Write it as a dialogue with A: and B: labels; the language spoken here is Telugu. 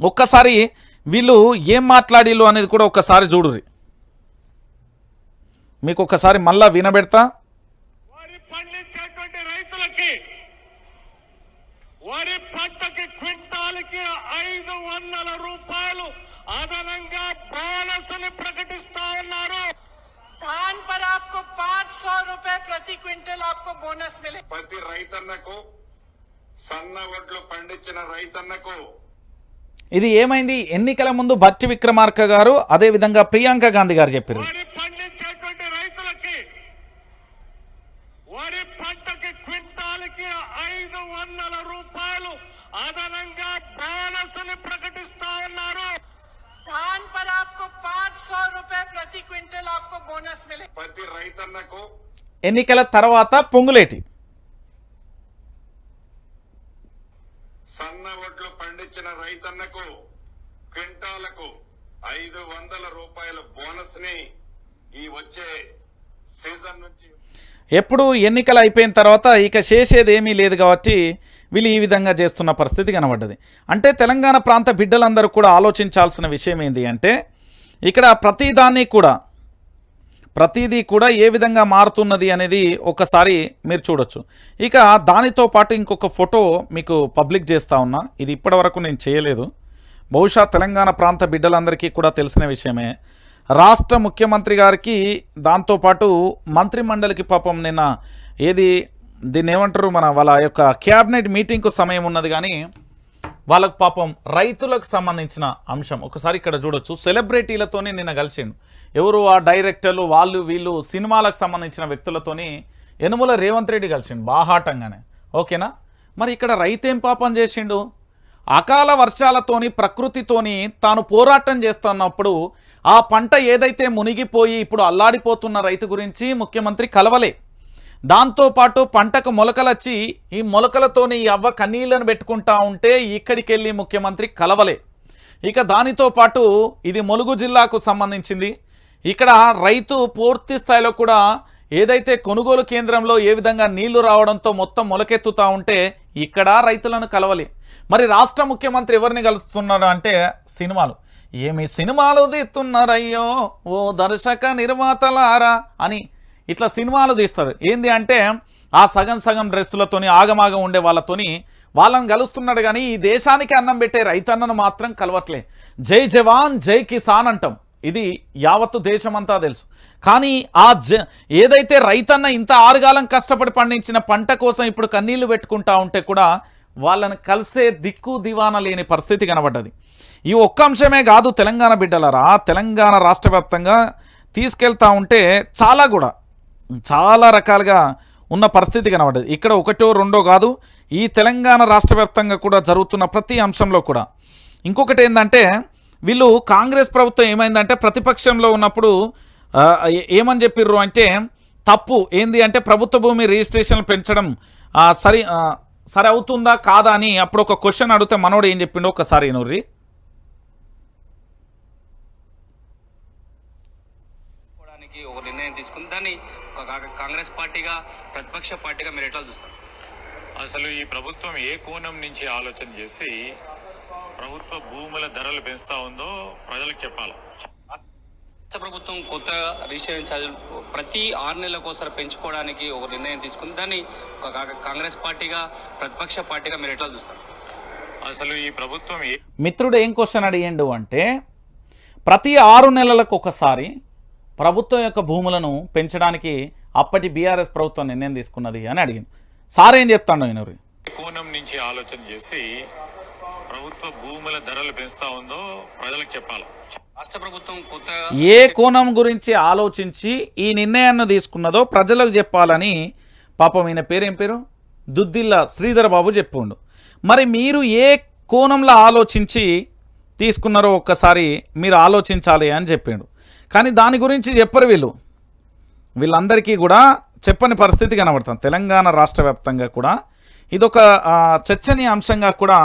A: ఒక్కసారి వీళ్ళు ఏం మాట్లాడిల్లు అనేది కూడా ఒక్కసారి చూడుర్రి మీకు ఒక్కసారి మళ్ళా వినబెడతా
B: వరి పండించేటువంటి రైతులకి వరి పంటకి క్వింటాల్కి ఐదు వందల రూపాయలు అదనంగా బోనస్ ని ప్రకటిస్తా ఉన్నారు
C: धान पर आपको पाँच सौ रूपए प्रति क्विंटल आपको बोनस मिले
D: ప్రతి రైతన్నకు సన్న వడ్లు పండించిన రైతన్నకు
A: ఇది ఏమైంది ఎన్నికల ముందు బట్టి విక్రమార్క గారు అదేవిధంగా ప్రియాంక గాంధీ గారు చెప్పారు
B: వరి పండించేటువంటి రైతులకి వరి పంటకి క్వింటాల్కి ఐదు వందల రూపాయలు అదనంగా బోనస్ ని ప్రకటిస్తా ఉన్నారు
C: धान पर आपको पाँच सौ रूपए प्रति क्विंटल आपको बोनस मिले
D: ప్రతి రైతన్నకు
A: ఎన్నికల తర్వాత పొంగులేటి
D: సన్న వడ్లు పండించిన రైతన్నకు క్వింటాలకు ఐదు వందల రూపాయల బోనస్ని ఈ వచ్చే సీజన్ నుంచి
A: ఎప్పుడు ఎన్నికలు అయిపోయిన తర్వాత ఇక చేసేది ఏమీ లేదు కాబట్టి వీళ్ళు ఈ విధంగా చేస్తున్న పరిస్థితి కనబడ్డది. అంటే తెలంగాణ ప్రాంత బిడ్డలందరూ కూడా ఆలోచించాల్సిన విషయం ఏంటి అంటే ఇక్కడ ప్రతిదాన్ని కూడా ప్రతిదీ కూడా ఏ విధంగా మారుతున్నది అనేది ఒకసారి మీరు చూడొచ్చు. ఇక దానితో పాటు ఇంకొక ఫోటో మీకు పబ్లిక్ చేస్తా ఉన్నా. ఇది ఇప్పటివరకు నేను చేయలేదు. బహుశా తెలంగాణ ప్రాంత బిడ్డలందరికీ కూడా తెలిసిన విషయమే. రాష్ట్ర ముఖ్యమంత్రి గారికి దాంతోపాటు మంత్రి మండలికి పాపం నిన్న ఏది దీన్ని ఏమంటారు మన వాళ్ళ యొక్క క్యాబినెట్ మీటింగ్కు సమయం ఉన్నది కానీ వాళ్ళకు పాపం రైతులకు సంబంధించిన అంశం. ఒకసారి ఇక్కడ చూడొచ్చు. సెలబ్రిటీలతోనే నిన్న కలిసిండు. ఎవరు ఆ డైరెక్టర్లు వాళ్ళు వీళ్ళు సినిమాలకు సంబంధించిన వ్యక్తులతోని యనుమల రేవంత్ రెడ్డి కలిసిండు బాహాటంగానే. ఓకేనా? మరి ఇక్కడ రైతేం పాపం చేసిండు? అకాల వర్షాలతోని ప్రకృతితోని తాను పోరాటం చేస్తున్నప్పుడు ఆ పంట ఏదైతే మునిగిపోయి ఇప్పుడు అల్లాడిపోతున్న రైతు గురించి ముఖ్యమంత్రి కలవలే. దాంతోపాటు పంటకు మొలకలొచ్చి ఈ మొలకలతోని ఈ అవ్వ కన్నీళ్ళను పెట్టుకుంటా ఉంటే ఇక్కడికి వెళ్ళి ముఖ్యమంత్రి కలవలే. ఇక దానితో పాటు ఇది ములుగు జిల్లాకు సంబంధించింది. ఇక్కడ రైతు పూర్తి స్థాయిలో కూడా ఏదైతే కొనుగోలు కేంద్రంలో ఏ విధంగా నీళ్ళు రావడంతో మొత్తం మొలకెత్తుతా ఉంటే ఇక్కడ రైతులను కలవలే. మరి రాష్ట్ర ముఖ్యమంత్రి ఎవరిని కలుస్తున్నారు అంటే సినిమాలు. ఏమి సినిమాలు తీస్తున్నారయ్యో ఓ దర్శక నిర్మాతలారా అని ఇట్లా సినిమాలు తీస్తారు. ఏంది అంటే ఆ సగం సగం డ్రెస్సులతోని ఆగమాగం ఉండే వాళ్ళతోని వాళ్ళని కలుస్తున్నాడు కానీ ఈ దేశానికి అన్నం పెట్టే రైతన్నను మాత్రం కలవట్లే. జై జవాన్ జై కిసాన్ అంటాం. ఇది యావత్తు దేశమంతా తెలుసు. కానీ ఆ జ ఏదైతే రైతన్న ఇంత ఆరుగాలం కష్టపడి పండించిన పంట కోసం ఇప్పుడు కన్నీళ్ళు పెట్టుకుంటా ఉంటే కూడా వాళ్ళని కలిసే దిక్కు దివాన లేని పరిస్థితి కనబడ్డది. ఈ ఒక్క అంశమే కాదు తెలంగాణ బిడ్డలరా. తెలంగాణ రాష్ట్ర వ్యాప్తంగా తీసుకెళ్తా ఉంటే చాలా కూడా చాలా రకాలుగా ఉన్న పరిస్థితి కనబడ్డది. ఇక్కడ ఒకటో రెండో కాదు ఈ తెలంగాణ రాష్ట్ర వ్యాప్తంగా కూడా జరుగుతున్న ప్రతి అంశంలో కూడా. ఇంకొకటి ఏంటంటే వీళ్ళు కాంగ్రెస్ ప్రభుత్వం ఏమైందంటే ప్రతిపక్షంలో ఉన్నప్పుడు ఏమని చెప్పిర్రు అంటే తప్పు. ఏంది అంటే ప్రభుత్వ భూమి రిజిస్ట్రేషన్ పెంచడం సరి సరి అవుతుందా కాదా అని అప్పుడు ఒక క్వశ్చన్ అడిగితే మనోడు ఏం చెప్పిండో ఒకసారి నూర్రి
E: తీసుకోవడానికి ఒక నిర్ణయం తీసుకుంది. దాన్ని కాంగ్రెస్ పార్టీగా ప్రతిపక్ష పార్టీగా మీరు ఎట్లా చూస్తారు?
F: అసలు ఈ ప్రభుత్వం ఏ కోణం నుంచి ఆలోచన చేసి ప్రభుత్వ భూముల ధరలు పెంచుతా ఉందో ప్రజలకు చెప్పాలి.
E: రాష్ట్ర ప్రభుత్వం కొత్తగా రిజిస్ట్రేషన్ ఛార్జీలు ప్రతి ఆరు నెలలకోసారి పెంచుకోవడానికి ఒక నిర్ణయం తీసుకుంది. దాన్ని కాంగ్రెస్ పార్టీగా ప్రతిపక్ష పార్టీగా మీరు ఎట్లా చూస్తారు?
F: అసలు ఈ ప్రభుత్వం
A: మిత్రుడు ఏం క్వశ్చన్ అడిగిండు అంటే ప్రతి ఆరు నెలలకు ఒకసారి ప్రభుత్వం యొక్క భూములను పెంచడానికి అప్పటి బీఆర్ఎస్ ప్రభుత్వం నిర్ణయం తీసుకున్నది అని అడిగింది. సార్ ఏం చెప్తాడు ఈయనూరి
F: కోణం నుంచి ఆలోచన చేసి ప్రభుత్వ భూముల ధరలు పెంచుతా ఉందో ప్రజలకు చెప్పాలి?
E: రాష్ట్ర ప్రభుత్వం కొత్తగా
A: ఏ కోణం గురించి ఆలోచించి ఈ నిర్ణయాన్ని తీసుకున్నదో ప్రజలకు చెప్పాలని పాపం ఈయన పేరేం పేరు? దుద్దిల్ల శ్రీధర్ బాబు చెప్పుండు. మరి మీరు ఏ కోణంలో ఆలోచించి తీసుకున్నారో ఒక్కసారి మీరు ఆలోచించాలి అని చెప్పిండు. కానీ దాని గురించి చెప్పరు వీళ్ళు. వీళ్ళందరికీ కూడా చెప్పని పరిస్థితి కనబడుతుంది. తెలంగాణ రాష్ట్ర వ్యాప్తంగా కూడా. ఇదొక చర్చనీయ అంశంగా కూడా